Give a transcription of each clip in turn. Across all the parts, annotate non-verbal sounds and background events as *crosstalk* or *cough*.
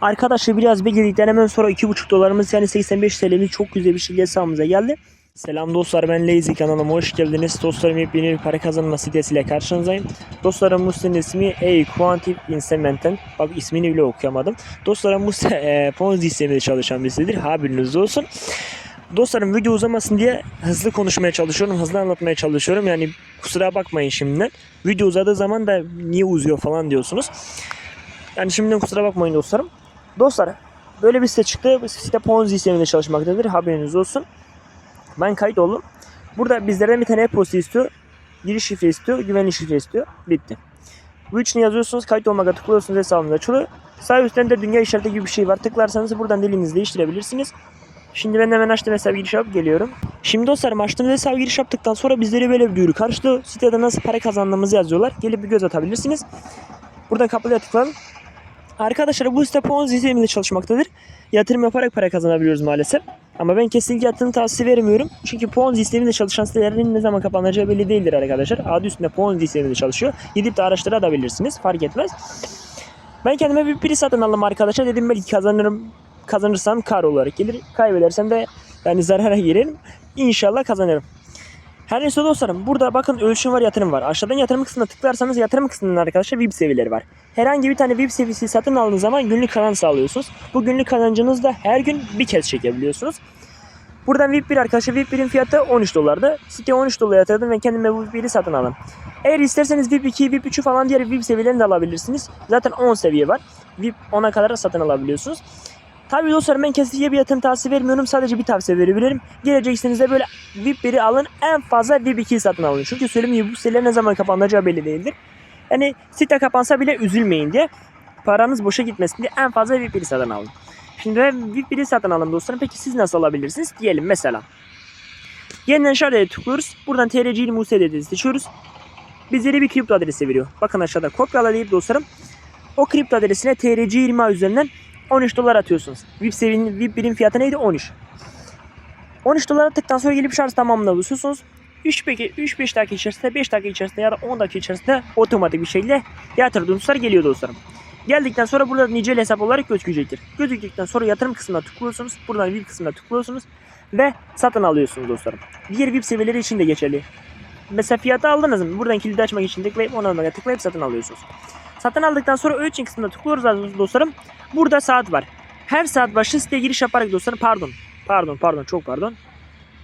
Arkadaşlar biraz bekledikten hemen sonra 2,5 dolarımız yani 85 TL'miz çok güzel bir şekilde hesabımıza geldi. Selam dostlar ben Lazy kanalıma hoş geldiniz. Dostlarım yepyeni bir para kazanma sitesiyle karşınızdayım. Dostlarım bu sitenin ismi A Quantitative Investment'ten. Bak ismini bile okuyamadım. Dostlarım bu *laughs* e, Ponzi sistemiyle çalışan bir sitedir. Haberiniz olsun. Dostlarım video uzamasın diye hızlı konuşmaya çalışıyorum. Hızlı anlatmaya çalışıyorum. Yani kusura bakmayın şimdiden. Video uzadığı zaman da niye uzuyor falan diyorsunuz. Yani şimdiden kusura bakmayın dostlarım. Dostlar böyle bir site çıktı. Bu site Ponzi sistemiyle çalışmaktadır. Haberiniz olsun. Ben kayıt oldum. Burada bizlerden bir tane e-posta istiyor. Giriş şifre istiyor. Güvenlik şifre istiyor. Bitti. Bu üçünü yazıyorsunuz. Kayıt olmaya tıklıyorsunuz. Hesabınız açılıyor. Sağ üstten dünya işareti gibi bir şey var. Tıklarsanız buradan dilinizi değiştirebilirsiniz. Şimdi ben hemen açtım hesap giriş yapıp geliyorum. Şimdi dostlarım açtığımız hesap giriş yaptıktan sonra bizleri böyle bir duyuru karşılıyor. Sitede nasıl para kazandığımızı yazıyorlar. Gelip bir göz atabilirsiniz. Buradan kapıya tıklayalım. Arkadaşlar bu site Ponzi sistemiyle çalışmaktadır. Yatırım yaparak para kazanabiliyoruz maalesef. Ama ben kesinlikle yatırım tavsiye vermiyorum. Çünkü Ponzi sistemiyle çalışan sitelerin ne zaman kapanacağı belli değildir arkadaşlar. Adı üstünde Ponzi sistemiyle çalışıyor. Gidip de araştırabilirsiniz. Fark etmez. Ben kendime bir piri satın aldım arkadaşlar. Dedim belki kazanırım. Kazanırsam kar olarak gelir. Kaybedersem de yani zarara girerim. İnşallah kazanırım. Her neyse dostlarım burada bakın ölçüm var yatırım var. Aşağıdan yatırım kısmına tıklarsanız yatırım kısmının arkadaşlar VIP seviyeleri var. Herhangi bir tane VIP seviyesi satın aldığınız zaman günlük kazanç sağlıyorsunuz. Bu günlük kazancınızı da her gün bir kez çekebiliyorsunuz. Buradan VIP 1 arkadaşlar VIP 1'in fiyatı 13 dolardı. Siteye 13 dolar yatırdım ve kendime VIP 1'i satın aldım. Eğer isterseniz VIP 2, VIP 3'ü falan diğer VIP seviyelerini de alabilirsiniz. Zaten 10 seviye var. VIP 10'a kadar da satın alabiliyorsunuz. Tabii dostlarım ben kesinlikle bir yatırım tavsiye vermiyorum. Sadece bir tavsiye verebilirim. Geleceksiniz de böyle VIP 1'i alın. En fazla VIP 2'yi satın alın. Çünkü söylediğim bu siteler ne zaman kapanacağı belli değildir. Yani site kapansa bile üzülmeyin diye. Paranız boşa gitmesin diye en fazla VIP 1'i satın alın. Şimdi VIP 1'i satın alın dostlarım. Peki siz nasıl alabilirsiniz? Diyelim mesela. Yeniden şarjaya tıklıyoruz. Buradan TRC Muse adresi seçiyoruz. Bizlere bir kripto adresi veriyor. Bakın aşağıda kopyala deyip dostlarım. O kripto adresine TRC20 üzerinden 13 dolar atıyorsunuz. VIP seviyenin VIP birim fiyatı neydi? 13. 13 dolar attıktan sonra gelip şarj tamamına basıyorsunuz. 3-5 dakika içerisinde, 5 dakika içerisinde ya da 10 dakika içerisinde otomatik bir şekilde yatırdığınız tutar geliyor dostlarım. Geldikten sonra burada nicel hesap olarak gözükecektir. Gözüktükten sonra yatırım kısmına tıklıyorsunuz. Buradan VIP kısmına tıklıyorsunuz. Ve satın alıyorsunuz dostlarım. Diğer VIP seviyeleri için de geçerli. Mesela fiyatı aldınız mı? Buradan kilidi açmak için tıklayıp onu almaya tıklayıp satın alıyorsunuz. Satın aldıktan sonra ölçüm kısmına tıklıyoruz dostlarım. Burada saat var. Her saat başı siteye giriş yaparak dostlarım pardon. Pardon pardon çok pardon.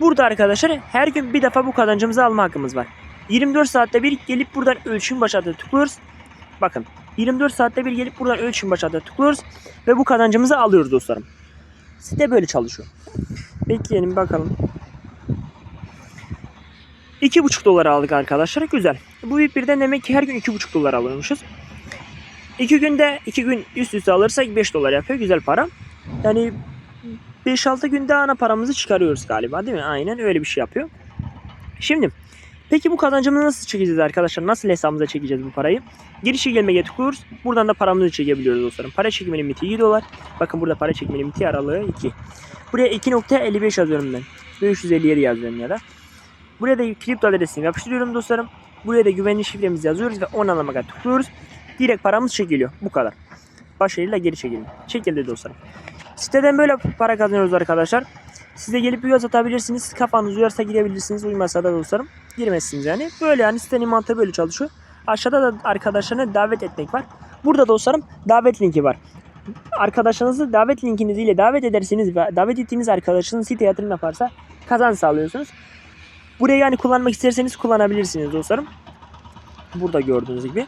Burada arkadaşlar her gün bir defa bu kazancımızı alma hakkımız var. 24 saatte bir gelip buradan ölçüm başlatı tıklıyoruz. Bakın 24 saatte bir gelip buradan ölçüm başlatı tıklıyoruz. Ve bu kazancımızı alıyoruz dostlarım. Site böyle çalışıyor. Bekleyelim bakalım. 2,5 dolar aldık arkadaşlar. Güzel. Bu VIP1'den demek ki her gün 2,5 dolar alıyormuşuz. 2 günde 2 gün üst üste alırsak 5 dolar yapıyor. Güzel para. Yani 5-6 günde ana paramızı çıkarıyoruz galiba değil mi? Aynen öyle bir şey yapıyor. Şimdi peki bu kazancımızı nasıl çekeceğiz arkadaşlar? Nasıl hesabımıza çekeceğiz bu parayı? Girişe gelmeye tıklıyoruz. Buradan da paramızı çekebiliyoruz dostlarım. Para çekme limiti 2 dolar. Bakın burada para çekme limiti aralığı 2. Buraya 2.55 yazıyorum ben. 557 yazıyorum ya da. Buraya da kripto adresini yapıştırıyorum dostlarım. Buraya da güvenli şifremizi yazıyoruz ve onanlamaya tıklıyoruz. Direkt paramız çekiliyor. Bu kadar. Başarıyla geri çekildi. Çekildi dostlarım. Siteden böyle para kazanıyoruz arkadaşlar. Size gelip bir göz atabilirsiniz. Kafanız uyarsa girebilirsiniz. Uymasa da dostlarım girmezsiniz yani. Böyle yani sitenin mantığı böyle çalışıyor. Aşağıda da arkadaşlarına davet etmek var. Burada dostlarım davet linki var. Arkadaşınızı davet linkiniz ile davet ederseniz ve davet ettiğiniz arkadaşınız site yatırım yaparsa kazanç sağlıyorsunuz. Burayı yani kullanmak isterseniz kullanabilirsiniz dostlarım. Burada gördüğünüz gibi.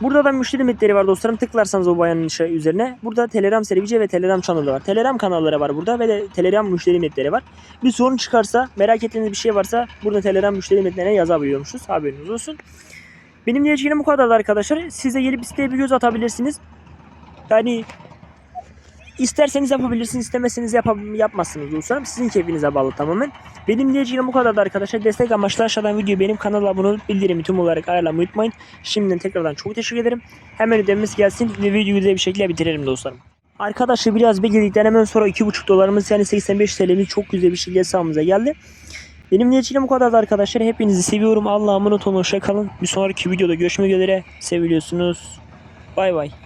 Burada da müşteri limitleri var dostlarım. Tıklarsanız o bayanın üzerine. Burada Telegram servisi ve Telegram kanalı var. Telegram kanalları var burada ve de Telegram müşteri limitleri var. Bir sorun çıkarsa, merak ettiğiniz bir şey varsa burada Telegram müşteri limitlerine yazabiliyormuşuz. Haberiniz olsun. Benim diyeceğim bu kadar arkadaşlar. Siz de gelip siteye bir göz atabilirsiniz. Yani isterseniz yapabilirsiniz, istemezseniz yap yapmazsınız dostlarım. Sizin keyfinize bağlı tamamen. Benim diyeceğim bu kadar arkadaşlar. Destek amaçlı aşağıdan videoyu benim kanala abone olup bildirimi tüm olarak ayarlamayı unutmayın. Şimdiden tekrardan çok teşekkür ederim. Hemen ödememiz gelsin ve videoyu güzel bir şekilde bitirelim dostlarım. Arkadaşlar biraz bekledikten hemen sonra 2,5 dolarımız yani 85 TL'miz çok güzel bir şekilde hesabımıza geldi. Benim diyeceğim bu kadar arkadaşlar. Hepinizi seviyorum. Allah'a emanet olun. Hoşça kalın. Bir sonraki videoda görüşmek üzere. Seviliyorsunuz. Bay bay.